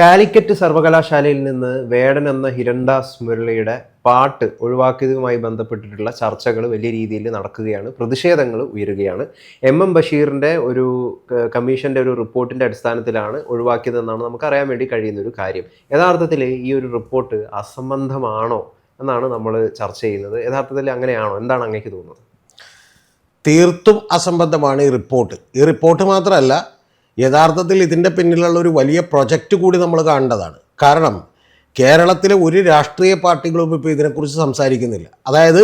കാലിക്കറ്റ് സർവകലാശാലയിൽ നിന്ന് വേടൻ എന്ന ഹിരൺദാസ് മുരളിയുടെ പാട്ട് ഒഴിവാക്കിയതുമായി ബന്ധപ്പെട്ടിട്ടുള്ള ചർച്ചകൾ വലിയ രീതിയിൽ നടക്കുകയാണ്. പ്രതിഷേധങ്ങൾ ഉയരുകയാണ്. എം എം ബഷീറിന്റെ ഒരു കമ്മീഷന്റെ ഒരു റിപ്പോർട്ടിന്റെ അടിസ്ഥാനത്തിലാണ് ഒഴിവാക്കിയതെന്നാണ് നമുക്ക് അറിയാൻ വേണ്ടി കഴിയുന്ന ഒരു കാര്യം. യഥാർത്ഥത്തിൽ ഈ ഒരു റിപ്പോർട്ട് അസംബന്ധമാണോ എന്നാണ് നമ്മൾ ചർച്ച ചെയ്യുന്നത്. യഥാർത്ഥത്തിൽ അങ്ങനെയാണോ? എന്താണ് അങ്ങേക്ക് തോന്നുന്നത്? തീർത്തും അസംബന്ധമാണ് ഈ റിപ്പോർട്ട്. ഈ റിപ്പോർട്ട് മാത്രമല്ല യഥാർത്ഥത്തിൽ ഇതിന്റെ പിന്നിലുള്ള ഒരു വലിയ പ്രൊജക്റ്റ് കൂടി നമ്മൾ കാണേണ്ടതാണ്. കാരണം കേരളത്തിലെ ഒരു രാഷ്ട്രീയ പാർട്ടികളും ഇപ്പോൾ ഇതിനെക്കുറിച്ച് സംസാരിക്കുന്നില്ല. അതായത്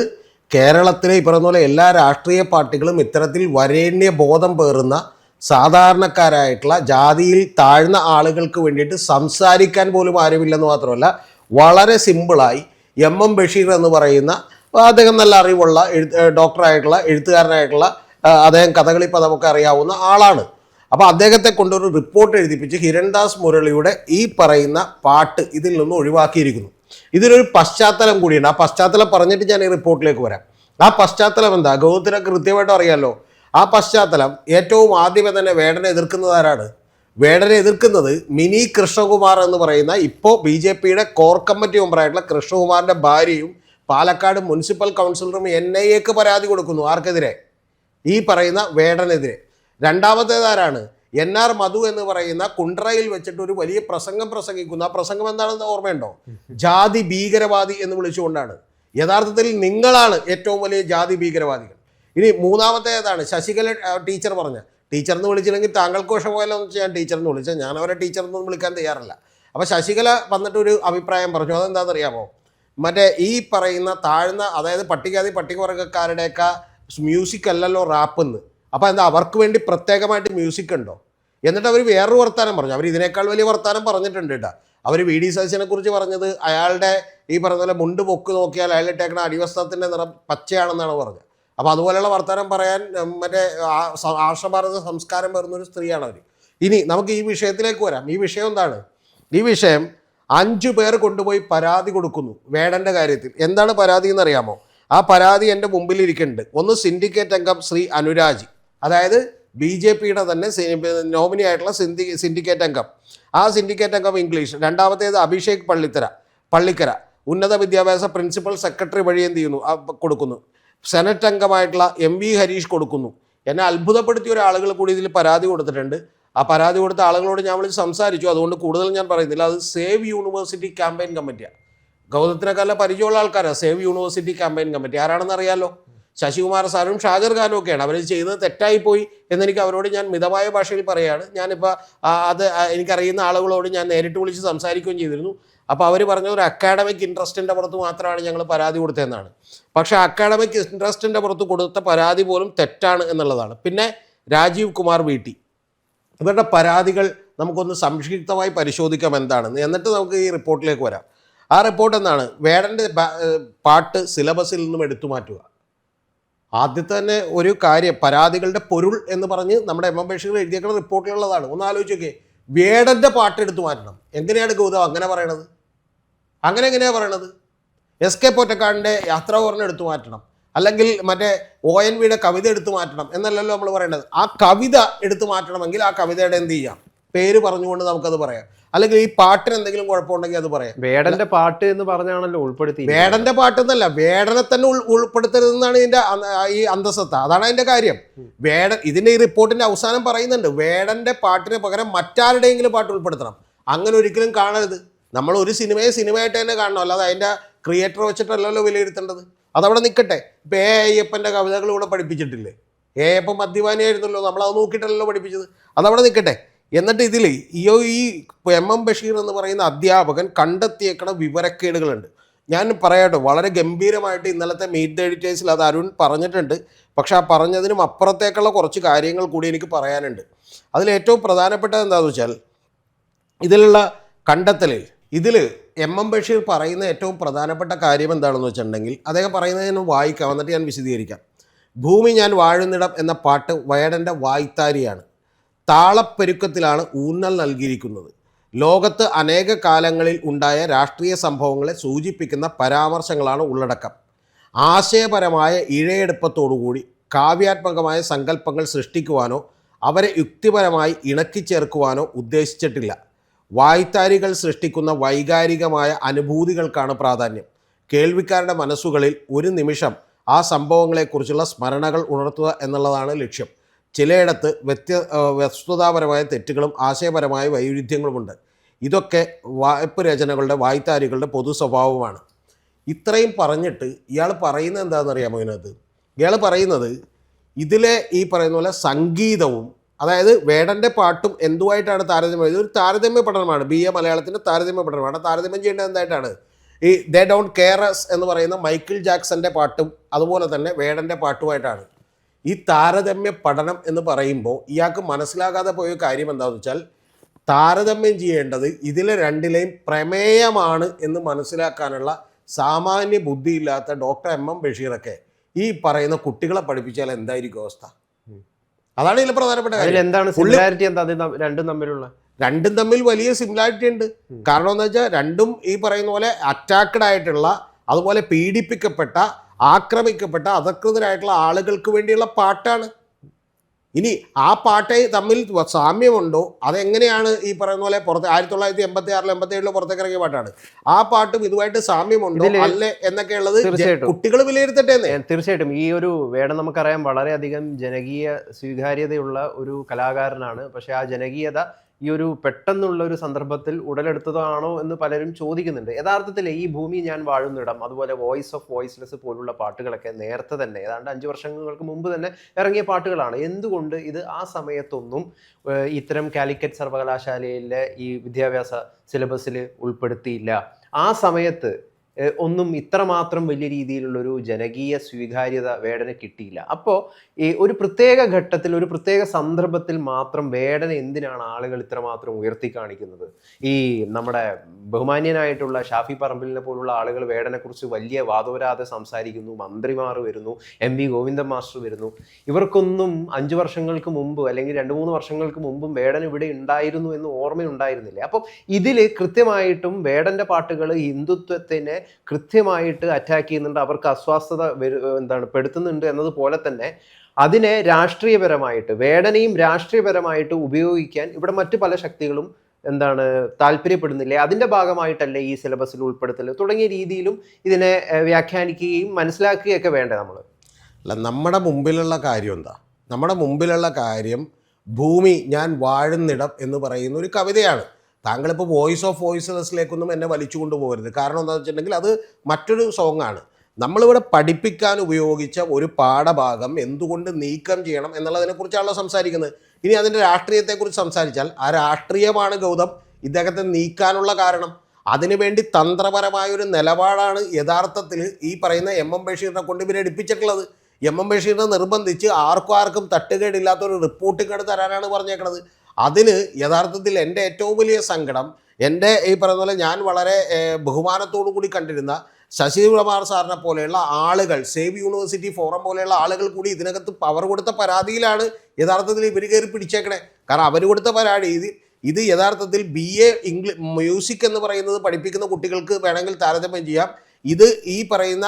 കേരളത്തിലെ ഈ പോലെ എല്ലാ രാഷ്ട്രീയ പാർട്ടികളും ഇത്തരത്തിൽ വരേണ്യ ബോധം പേറുന്ന സാധാരണക്കാരായിട്ടുള്ള ജാതിയിൽ താഴ്ന്ന ആളുകൾക്ക് വേണ്ടിയിട്ട് സംസാരിക്കാൻ പോലും ആരുമില്ലെന്ന് മാത്രമല്ല വളരെ സിമ്പിളായി എം എം ബഷീർ എന്ന് പറയുന്ന അദ്ദേഹം നല്ല അറിവുള്ള എഴുത്ത് ഡോക്ടറായിട്ടുള്ള എഴുത്തുകാരനായിട്ടുള്ള അദ്ദേഹം കഥകളി പദമൊക്കെ അറിയാവുന്ന ആളാണ്. അപ്പോൾ അദ്ദേഹത്തെ കൊണ്ടൊരു റിപ്പോർട്ട് എഴുതിപ്പിച്ച് ഹിരൺദാസ് മുരളിയുടെ ഈ പറയുന്ന പാട്ട് ഇതിൽ നിന്ന് ഒഴിവാക്കിയിരിക്കുന്നു. ഇതിനൊരു പശ്ചാത്തലം കൂടിയുണ്ട്. ആ പശ്ചാത്തലം പറഞ്ഞിട്ട് ഞാൻ ഈ റിപ്പോർട്ടിലേക്ക് വരാം. ആ പശ്ചാത്തലം എന്താ? ഗൗതത്തിന് കൃത്യമായിട്ട് അറിയാമല്ലോ ആ പശ്ചാത്തലം ഏറ്റവും ആദ്യമേ തന്നെ വേടനെ എതിർക്കുന്നത് ആരാണ്? വേടനെ എതിർക്കുന്നത് മിനി കൃഷ്ണകുമാർ എന്ന് പറയുന്ന ഇപ്പോൾ ബി ജെ പിയുടെ കോർ കമ്മിറ്റി മെമ്പറായിട്ടുള്ള കൃഷ്ണകുമാറിന്റെ ഭാര്യയും പാലക്കാട് മുനിസിപ്പൽ കൗൺസിലറും എൻ ഐ എക്ക് പരാതി കൊടുക്കുന്നു ആർക്കെതിരെ? ഈ പറയുന്ന വേടനെതിരെ. രണ്ടാമത്തേതാരാണ്? എൻ ആർ മധു എന്ന് പറയുന്ന കുണ്ട്രയിൽ വെച്ചിട്ട് ഒരു വലിയ പ്രസംഗം പ്രസംഗിക്കുന്ന. ആ പ്രസംഗം എന്താണെന്ന് ഓർമ്മയുണ്ടോ? ജാതി ഭീകരവാദി എന്ന് വിളിച്ചുകൊണ്ടാണ്. യഥാർത്ഥത്തിൽ നിങ്ങളാണ് ഏറ്റവും വലിയ ജാതി ഭീകരവാദികൾ. ഇനി മൂന്നാമത്തെ ഏതാണ് ശശികല ടീച്ചർ പറഞ്ഞ. ടീച്ചർ എന്ന് വിളിച്ചില്ലെങ്കിൽ താങ്കൾക്ക് വിഷമമല്ലോ എന്ന് ഞാൻ ടീച്ചർ എന്ന് വിളിച്ചത്. ഞാൻ അവരെ ടീച്ചർ എന്നൊന്നും വിളിക്കാൻ തയ്യാറല്ല. അപ്പോൾ ശശികല വന്നിട്ടൊരു അഭിപ്രായം പറഞ്ഞു. അതെന്താണെന്നറിയാമോ? മറ്റേ ഈ പറയുന്ന താഴ്ന്ന അതായത് പട്ടികാതി പട്ടികവർഗക്കാരുടെയൊക്കെ മ്യൂസിക് അല്ലല്ലോ റാപ്പ് എന്ന് അപ്പോൾ എന്താ അവർക്ക് വേണ്ടി പ്രത്യേകമായിട്ട് മ്യൂസിക് ഉണ്ടോ? എന്നിട്ട് അവർ വേറൊരു വർത്താനം പറഞ്ഞു. അവർ ഇതിനേക്കാൾ വലിയ വർത്താനം പറഞ്ഞിട്ടുണ്ട് കേട്ടോ. അവർ വി ഡി സതീശനെ കുറിച്ച് പറഞ്ഞത് അയാളുടെ ഈ പറഞ്ഞ പോലെ മുണ്ട് പൊക്ക് നോക്കിയാൽ അയാൾ ഇട്ടേക്കണ അടിവസ്ത്രത്തിന്റെ നിറം പച്ചയാണെന്നാണ് പറഞ്ഞത്. അപ്പോൾ അതുപോലെയുള്ള വർത്താനം പറയാൻ മറ്റേ ആർഷഭാരത സംസ്കാരം വരുന്നൊരു സ്ത്രീയാണ് അവർ ഇനി നമുക്ക് ഈ വിഷയത്തിലേക്ക് വരാം. ഈ വിഷയം എന്താണ്? ഈ വിഷയം അഞ്ചു പേർ കൊണ്ടുപോയി പരാതി കൊടുക്കുന്നു വേടന്റെ കാര്യത്തിൽ. എന്താണ് പരാതി എന്നറിയാമോ? ആ പരാതി എന്റെ മുമ്പിൽ ഇരിക്കുന്നുണ്ട്. ഒന്ന് സിൻഡിക്കേറ്റ് അംഗം ശ്രീ അനുരാജ്. അതായത് ബി ജെ പിയുടെ തന്നെ നോമിനി ആയിട്ടുള്ള സിന്ധി സിൻഡിക്കേറ്റ് അംഗം. ആ സിൻഡിക്കേറ്റ് അംഗം ഇംഗ്ലീഷ്. രണ്ടാമത്തേത് അഭിഷേക് പള്ളിത്തര. പള്ളിക്കര. ഉന്നത വിദ്യാഭ്യാസ പ്രിൻസിപ്പൽ സെക്രട്ടറി വഴി എന്ത് ചെയ്യുന്നു? കൊടുക്കുന്നു. സെനറ്റ് അംഗമായിട്ടുള്ള എം വി ഹരീഷ് കൊടുക്കുന്നു. എന്നെ അത്ഭുതപ്പെടുത്തിയ ഒരാളുകൾ കൂടി ഇതിൽ പരാതി കൊടുത്തിട്ടുണ്ട്. ആ പരാതി കൊടുത്ത ആളുകളോട് ഞാൻ വിളിച്ച് സംസാരിച്ചു. അതുകൊണ്ട് കൂടുതൽ ഞാൻ പറയുന്നില്ല. അത് സേവ് യൂണിവേഴ്സിറ്റി ക്യാമ്പയിൻ കമ്മിറ്റിയാണ് ഗൗതത്തിനെക്കാളും പരിചയമുള്ള ആൾക്കാരാണ് സേവ് യൂണിവേഴ്സിറ്റി ക്യാമ്പയിൻ കമ്മിറ്റി. ആരാണെന്ന് അറിയാലോ ശശികുമാർ സാറും ഷാജർ ഖാനും ഒക്കെയാണ്. അവർ ചെയ്തത് തെറ്റായിപ്പോയി എന്നെനിക്ക് അവരോട് ഞാൻ മിതമായ ഭാഷയിൽ പറയുകയാണ് ഞാനിപ്പോൾ അത് എനിക്കറിയുന്ന ആളുകളോട് ഞാൻ നേരിട്ട് വിളിച്ച് സംസാരിക്കുകയും ചെയ്തിരുന്നു. അപ്പോൾ അവർ പറഞ്ഞ ഒരു അക്കാഡമിക് ഇൻട്രസ്റ്റിന്റെ പുറത്ത് മാത്രമാണ് ഞങ്ങൾ പരാതി കൊടുത്തതെന്നാണ്. പക്ഷേ അക്കാഡമിക് ഇൻട്രസ്റ്റിന്റെ പുറത്ത് കൊടുത്ത പരാതി പോലും തെറ്റാണ് എന്നുള്ളതാണ്. പിന്നെ രാജീവ് കുമാർ വീട്ടി. ഇവരുടെ പരാതികൾ നമുക്കൊന്ന് സംക്ഷിപ്തമായി പരിശോധിക്കാം എന്താണെന്ന് എന്നിട്ട് നമുക്ക് ഈ റിപ്പോർട്ടിലേക്ക് വരാം. ആ റിപ്പോർട്ട് എന്താണ്? വേടന്റെ പാട്ട് സിലബസിൽ നിന്നും എടുത്തു മാറ്റുക. ആദ്യത്തെ തന്നെ ഒരു കാര്യം പരാതികളുടെ പൊരുൾ എന്ന് പറഞ്ഞ് നമ്മുടെ എം എം ബഷീർ എഴുതിയേക്കുന്ന റിപ്പോർട്ടിലുള്ളതാണ് ഒന്ന് ആലോചിച്ച് നോക്കിയേ വേടന്റെ പാട്ട് എടുത്തു മാറ്റണം. എങ്ങനെയാണ് ഗൗതം അങ്ങനെ പറയണത്? അങ്ങനെ എങ്ങനെയാണ് പറയണത്? എസ് കെ പൊറ്റക്കാടിന്റെ യാത്രാപൂർണം എടുത്തു മാറ്റണം. അല്ലെങ്കിൽ മറ്റേ ഒ എൻ വിയുടെ കവിത എടുത്തു മാറ്റണം എന്നല്ലല്ലോ നമ്മൾ പറയേണ്ടത് ആ കവിത എടുത്തു മാറ്റണമെങ്കിൽ ആ കവിതയുടെ എന്ത് ചെയ്യാം? പേര് പറഞ്ഞുകൊണ്ട് നമുക്കത് പറയാം. അല്ലെങ്കിൽ ഈ പാട്ടിന് എന്തെങ്കിലും കുഴപ്പമുണ്ടെങ്കിൽ അത് പറയാം. വേടന്റെ പാട്ട് എന്ന് പറഞ്ഞാണല്ലോ ഉൾപ്പെടുത്തി വേടന്റെ പാട്ട് എന്നല്ല വേടനെ തന്നെ ഉൾ ഉൾപ്പെടുത്തരുതെന്നാണ് ഇതിന്റെ ഈ അന്തസത്ത. അതാണ് അതിന്റെ കാര്യം. വേട ഇതിന്റെ ഈ റിപ്പോർട്ടിന്റെ അവസാനം പറയുന്നുണ്ട് വേടന്റെ പാട്ടിന് പകരം മറ്റാരുടെയെങ്കിലും പാട്ട് ഉൾപ്പെടുത്തണം. അങ്ങനെ ഒരിക്കലും കാണരുത്. നമ്മൾ ഒരു സിനിമയെ സിനിമയായിട്ട് തന്നെ കാണണം. അല്ലാതെ അതിന്റെ ക്രിയേറ്റർ വെച്ചിട്ടല്ലല്ലോ വിലയിരുത്തേണ്ടത്. അതവിടെ നിൽക്കട്ടെ ഇപ്പം എ അയ്യപ്പന്റെ കവിതകൾ ഇവിടെ പഠിപ്പിച്ചിട്ടില്ലേ? എ അയ്യപ്പൻ മദ്യപാനിയായിരുന്നല്ലോ. നമ്മളത് നോക്കിയിട്ടല്ലല്ലോ പഠിപ്പിച്ചത്. അതവിടെ നിൽക്കട്ടെ എന്നിട്ട് ഇതിൽ ഈ ഈ എം എം ബഷീർ എന്ന് പറയുന്ന അധ്യാപകൻ കണ്ടെത്തിയേക്കണ വിവരക്കേടുകളുണ്ട്. ഞാൻ പറയട്ടെ വളരെ ഗംഭീരമായിട്ട് ഇന്നലത്തെ മീറ്റ് ദ എഡിറ്റേഴ്സിൽ അത് അരുൺ പറഞ്ഞിട്ടുണ്ട്. പക്ഷേ ആ പറഞ്ഞതിനും അപ്പുറത്തേക്കുള്ള കുറച്ച് കാര്യങ്ങൾ കൂടി എനിക്ക് പറയാനുണ്ട്. അതിൽ ഏറ്റവും പ്രധാനപ്പെട്ടത് എന്താണെന്ന് വെച്ചാൽ ഇതിലുള്ള കണ്ടെത്തലിൽ ഇതിൽ എം എം ബഷീർ പറയുന്ന ഏറ്റവും പ്രധാനപ്പെട്ട കാര്യം എന്താണെന്ന് വെച്ചിട്ടുണ്ടെങ്കിൽ അദ്ദേഹം പറയുന്നതിന് വായിക്കാം എന്നിട്ട് ഞാൻ വിശദീകരിക്കാം. ഭൂമി ഞാൻ വാഴുന്നിടം എന്ന പാട്ട് വയടന്റെ വായ്ത്താരിയാണ്. താളപ്പെരുക്കത്തിലാണ് ഊന്നൽ നൽകിയിരിക്കുന്നത്. ലോകത്ത് അനേക കാലങ്ങളിൽ ഉണ്ടായ രാഷ്ട്രീയ സംഭവങ്ങളെ സൂചിപ്പിക്കുന്ന പരാമർശങ്ങളാണ് ഉള്ളടക്കം. ആശയപരമായ ഇഴയെടുപ്പത്തോടുകൂടി കാവ്യാത്മകമായ സങ്കല്പങ്ങൾ സൃഷ്ടിക്കുവാനോ അവരെ യുക്തിപരമായി ഇണക്കിച്ചേർക്കുവാനോ ഉദ്ദേശിച്ചിട്ടില്ല. വായ്ത്താരികൾ സൃഷ്ടിക്കുന്ന വൈകാരികമായ അനുഭൂതികൾക്കാണ് പ്രാധാന്യം. കേൾവിക്കാരുടെ മനസ്സുകളിൽ ഒരു നിമിഷം ആ സംഭവങ്ങളെക്കുറിച്ചുള്ള സ്മരണകൾ ഉണർത്തുക എന്നുള്ളതാണ് ലക്ഷ്യം. ചിലയിടത്ത് വ്യത്യ വസ്തുതാപരമായ തെറ്റുകളും ആശയപരമായ വൈരുദ്ധ്യങ്ങളുമുണ്ട്. ഇതൊക്കെ വായ്പ രചനകളുടെ വായ്ത്താരികളുടെ പൊതു സ്വഭാവമാണ്. ഇത്രയും പറഞ്ഞിട്ട് ഇയാൾ പറയുന്നത് എന്താണെന്ന് അറിയാമോ ഇതിനകത്ത്? ഇയാൾ പറയുന്നത് ഇതിലെ ഈ പറയുന്ന പോലെ സംഗീതവും അതായത് വേടന്റെ പാട്ടും എന്തുമായിട്ടാണ് താരതമ്യം? ഇതൊരു താരതമ്യ പഠനമാണ്. ബി എ മലയാളത്തിന്റെ താരതമ്യ പഠനമാണ്. താരതമ്യം ചെയ്യേണ്ടത് എന്തായിട്ടാണ്? ഈ ദേ ഡോണ്ട് കെയറസ് എന്ന് പറയുന്ന മൈക്കിൾ ജാക്സന്റെ പാട്ടും അതുപോലെ തന്നെ വേടന്റെ പാട്ടുമായിട്ടാണ്. ഈ താരതമ്യ പഠനം എന്ന് പറയുമ്പോൾ ഇയാൾക്ക് മനസ്സിലാകാതെ പോയ കാര്യം എന്താണെന്ന് വെച്ചാൽ താരതമ്യം ചെയ്യേണ്ടത് ഇതിലെ രണ്ടിലെയും പ്രമേയമാണ് എന്ന് മനസ്സിലാക്കാനുള്ള സാമാന്യ ബുദ്ധിയില്ലാത്ത ഡോക്ടർ എം എം ബഷീറൊക്കെ ഈ പറയുന്ന കുട്ടികളെ പഠിപ്പിച്ചാൽ എന്തായിരിക്കും അവസ്ഥ? അതാണ് ഇതിൽ പ്രധാനപ്പെട്ട കാര്യം. അതിലെന്താണ് സിമിലാരിറ്റി എന്താ? രണ്ടും തമ്മിലുള്ള? രണ്ടും തമ്മിൽ വലിയ സിമിലാരിറ്റി ഉണ്ട്. കാരണം എന്താ വെച്ചാൽ രണ്ടും ഈ പറയുന്ന പോലെ അറ്റാക്ഡ് ആയിട്ടുള്ള അതുപോലെ പീഡിപ്പിക്കപ്പെട്ട ആക്രമിക്കപ്പെട്ട അധകൃതരായിട്ടുള്ള ആളുകൾക്ക് വേണ്ടിയുള്ള പാട്ടാണ്. ഇനി ആ പാട്ട് തമ്മിൽ സാമ്യമുണ്ടോ? അതെങ്ങനെയാണ് ഈ പറയുന്ന പോലെ പുറത്ത് ആയിരത്തി തൊള്ളായിരത്തി എൺപത്തി ആറിൽ എൺപത്തി ഏഴിലോ പുറത്തേക്ക് ഇറങ്ങിയ പാട്ടാണ്. ആ പാട്ടും ഇതുമായിട്ട് സാമ്യമുണ്ടോ? അല്ലേ എന്നൊക്കെ ഉള്ളത് തീർച്ചയായിട്ടും. കുട്ടികൾ വിലയിരുത്തട്ടെ തീർച്ചയായിട്ടും. ഈ ഒരു വേണം നമുക്കറിയാം. വളരെയധികം ജനകീയ സ്വീകാര്യതയുള്ള ഒരു കലാകാരനാണ്. പക്ഷെ ആ ജനകീയത ഈ ഒരു പെട്ടെന്നുള്ള ഒരു സന്ദർഭത്തിൽ ഉടലെടുത്തതാണോ എന്ന് പലരും ചോദിക്കുന്നുണ്ട്. യഥാർത്ഥത്തിൽ ഈ ഭൂമി ഞാൻ വാഴുന്നിടം അതുപോലെ വോയിസ് ഓഫ് വോയിസ്ലെസ് പോലുള്ള പാട്ടുകളൊക്കെ നേരത്തെ തന്നെ ഏതാണ്ട് അഞ്ച് വർഷങ്ങൾക്ക് മുമ്പ് തന്നെ ഇറങ്ങിയ പാട്ടുകളാണ്. എന്തുകൊണ്ട് ഇത് ആ സമയത്തൊന്നും ഇത്തരം കാലിക്കറ്റ് സർവകലാശാലയിലെ ഈ വിദ്യാഭ്യാസ സിലബസിൽ ഉൾപ്പെടുത്തിയില്ല? ആ സമയത്ത് ഒന്നും ഇത്രമാത്രം വലിയ രീതിയിലുള്ളൊരു ജനകീയ സ്വീകാര്യത വേടന് കിട്ടിയില്ല. അപ്പോൾ ഈ ഒരു പ്രത്യേക ഘട്ടത്തിൽ ഒരു പ്രത്യേക സന്ദർഭത്തിൽ മാത്രം വേടനെ എന്തിനാണ് ആളുകൾ ഇത്രമാത്രം ഉയർത്തി കാണിക്കുന്നത്? ഈ നമ്മുടെ ബഹുമാന്യനായിട്ടുള്ള ഷാഫി പറമ്പിലിനെ പോലുള്ള ആളുകൾ വേടനെക്കുറിച്ച് വലിയ വാദോരാതെ സംസാരിക്കുന്നു മന്ത്രിമാർ വരുന്നു എം വി ഗോവിന്ദൻ മാസ്റ്റർ വരുന്നു. ഇവർക്കൊന്നും അഞ്ചു വർഷങ്ങൾക്ക് മുമ്പ് അല്ലെങ്കിൽ രണ്ട് മൂന്ന് വർഷങ്ങൾക്ക് മുമ്പും വേടൻ ഇവിടെ ഉണ്ടായിരുന്നു എന്ന് ഓർമ്മയുണ്ടായിരുന്നില്ല അപ്പം ഇതിൽ കൃത്യമായിട്ടും വേടന്റെ പാട്ടുകൾ ഹിന്ദുത്വത്തിനെ കൃത്യമായിട്ട് അറ്റാക്ക് ചെയ്യുന്നുണ്ട് അവർക്ക് അസ്വാസ്ഥത എന്താണ് പെടുത്തുന്നുണ്ട് എന്നതുപോലെ തന്നെ അതിനെ രാഷ്ട്രീയപരമായിട്ട് വേടനയും രാഷ്ട്രീയപരമായിട്ട് ഉപയോഗിക്കാൻ ഇവിടെ മറ്റു പല ശക്തികളും എന്താണ് താല്പര്യപ്പെടുന്നില്ലേ? അതിന്റെ ഭാഗമായിട്ടല്ലേ ഈ സിലബസിൽ ഉൾപ്പെടുത്തൽ തുടങ്ങിയ രീതിയിലും ഇതിനെ വ്യാഖ്യാനിക്കുകയും മനസ്സിലാക്കുകയൊക്കെ വേണ്ടേ നമ്മൾ അല്ല നമ്മുടെ മുമ്പിലുള്ള കാര്യം എന്താ? നമ്മുടെ മുമ്പിലുള്ള കാര്യം ഭൂമി ഞാൻ വാഴുന്നിടം എന്ന് പറയുന്ന ഒരു കവിതയാണ്. താങ്കളിപ്പോൾ വോയിസ് ഓഫ് വോയിസസിലേക്കൊന്നും എന്നെ വലിച്ചു കൊണ്ടുപോകരുത് കാരണം എന്താണെന്ന് വെച്ചിട്ടുണ്ടെങ്കിൽ അത് മറ്റൊരു സോങ്ങാണ്. നമ്മളിവിടെ പഠിപ്പിക്കാൻ ഉപയോഗിച്ച ഒരു പാഠഭാഗം എന്തുകൊണ്ട് നീക്കം ചെയ്യണം എന്നുള്ളതിനെക്കുറിച്ചാണല്ലോ സംസാരിക്കുന്നത്. ഇനി അതിന്റെ രാഷ്ട്രീയത്തെക്കുറിച്ച് സംസാരിച്ചാൽ ആ രാഷ്ട്രീയമാണ് ഗൗതം ഇദ്ദേഹത്തെ നീക്കാനുള്ള കാരണം. അതിനുവേണ്ടി തന്ത്രപരമായ ഒരു നിലപാടാണ് യഥാർത്ഥത്തിൽ ഈ പറയുന്ന എം എം ബഷീറിനെ കൊണ്ട് ഇവരെ എടുപ്പിച്ചിട്ടുള്ളത്. എം എം ബഷീറിനെ നിർബന്ധിച്ച് ആർക്കും ആർക്കും തട്ടുകേടില്ലാത്ത ഒരു റിപ്പോർട്ട് ഇങ്ങോട്ട് തരാനാണ് പറഞ്ഞേക്കുന്നത് അതിന് യഥാർത്ഥത്തിൽ എന്റെ ഏറ്റവും വലിയ സങ്കടം എന്റെ ഈ പറയുന്ന പോലെ ഞാൻ വളരെ ബഹുമാനത്തോടു കൂടി കണ്ടിരുന്ന ശശി കുമാർ സാറിനെ പോലെയുള്ള ആളുകൾ സേവ് യൂണിവേഴ്സിറ്റി ഫോറം പോലെയുള്ള ആളുകൾ കൂടി ഇതിനകത്ത് പവർ കൊടുത്ത പരാതിയിലാണ് യഥാർത്ഥത്തിൽ ഇവർ കയറി പിടിച്ചേക്കണേ. കാരണം അവർ കൊടുത്ത പരാതി ഇത് ഇത് യഥാർത്ഥത്തിൽ ബി എ ഇംഗ്ലീഷ് മ്യൂസിക് എന്ന് പറയുന്നത് പഠിപ്പിക്കുന്ന കുട്ടികൾക്ക് വേണമെങ്കിൽ താരതമ്യം ചെയ്യാം. ഇത് ഈ പറയുന്ന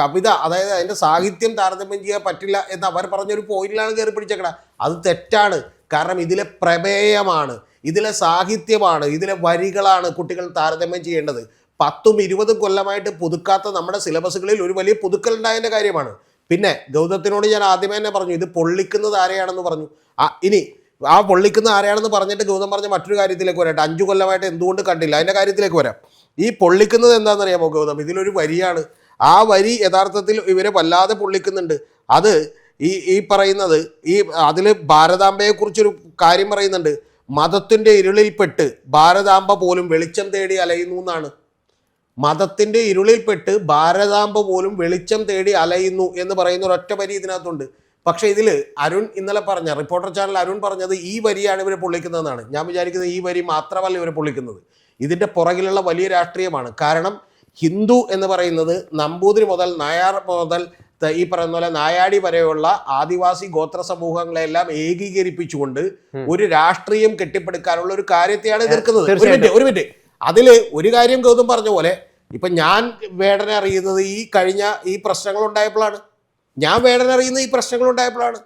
കവിത അതായത് അതിന്റെ സാഹിത്യം താരതമ്യം ചെയ്യാൻ പറ്റില്ല എന്ന് അവർ പറഞ്ഞൊരു പോയിന്റിലാണ് കയറി പിടിച്ചേക്കണ. അത് തെറ്റാണ്. കാരണം ഇതിലെ പ്രമേയമാണ് ഇതിലെ സാഹിത്യമാണ് ഇതിലെ വരികളാണ് കുട്ടികൾ താരതമ്യം ചെയ്യേണ്ടത്. പത്തും ഇരുപതും കൊല്ലമായിട്ട് പുതുക്കാത്ത നമ്മുടെ സിലബസുകളിൽ ഒരു വലിയ പുതുക്കൽ ഉണ്ടായതിന്റെ കാര്യമാണ്. പിന്നെ ഗൗതത്തിനോട് ഞാൻ ആദ്യമേ തന്നെ പറഞ്ഞു ഇത് പൊള്ളിക്കുന്നത് ആരെയാണെന്ന് പറഞ്ഞു. ആ ഇനി ആ പൊള്ളിക്കുന്ന ആരെയാണെന്ന് പറഞ്ഞിട്ട് ഗൗതം പറഞ്ഞ മറ്റൊരു കാര്യത്തിലേക്ക് വരട്ടെ. അഞ്ചു കൊല്ലമായിട്ട് എന്തുകൊണ്ട് കണ്ടില്ല? അതിന്റെ കാര്യത്തിലേക്ക് വരാം. ഈ പൊള്ളിക്കുന്നത് എന്താണെന്നറിയാമോ ഗൗതം? ഇതിലൊരു വരിയാണ്. ആ വരി യഥാർത്ഥത്തിൽ ഇവരെ വല്ലാതെ പൊള്ളിക്കുന്നുണ്ട്. അത് ഈ ഈ പറയുന്നത് ഈ അതിൽ ഭാരതാംബയെക്കുറിച്ചൊരു കാര്യം പറയുന്നുണ്ട്. മതത്തിന്റെ ഇരുളിൽപ്പെട്ട് ഭാരതാംബ പോലും വെളിച്ചം തേടി അലയുന്നു എന്നാണ്. മതത്തിന്റെ ഇരുളിൽപ്പെട്ട് ഭാരതാംബ പോലും വെളിച്ചം തേടി അലയുന്നു എന്ന് പറയുന്ന ഒരൊറ്റ വരി ഇതിനകത്തുണ്ട്. പക്ഷേ ഇതിൽ അരുൺ ഇന്നലെ പറഞ്ഞ റിപ്പോർട്ടർ ചാനൽ അരുൺ പറഞ്ഞത് ഈ വരിയാണ് ഇവരെ പൊള്ളിക്കുന്നതെന്നാണ്. ഞാൻ വിചാരിക്കുന്നത് ഈ വരി മാത്രമല്ല ഇവരെ പൊള്ളിക്കുന്നത്. ഇതിന്റെ പുറകിലുള്ള വലിയ രാഷ്ട്രീയമാണ്. കാരണം ഹിന്ദു എന്ന് പറയുന്നത് നമ്പൂതിരി മുതൽ നായാർ മുതൽ ഈ പറയുന്ന പോലെ നായാടി വരെയുള്ള ആദിവാസി ഗോത്ര സമൂഹങ്ങളെല്ലാം ഏകീകരിപ്പിച്ചുകൊണ്ട് ഒരു രാഷ്ട്രീയം കെട്ടിപ്പടുക്കാനുള്ള ഒരു കാര്യത്തെയാണ് എതിർക്കുന്നത്. ഒരു മിനിറ്റ് ഒരു മിനിറ്റ്. അതിൽ ഒരു കാര്യം ഗൗതം പറഞ്ഞ പോലെ ഇപ്പം ഞാൻ വേടനെ അറിയുന്നത് ഈ കഴിഞ്ഞ ഈ പ്രശ്നങ്ങൾ ഉണ്ടായപ്പോഴാണ്. ഞാൻ വേടനെ അറിയുന്നത് ഈ പ്രശ്നങ്ങൾ ഉണ്ടായപ്പോഴാണ്.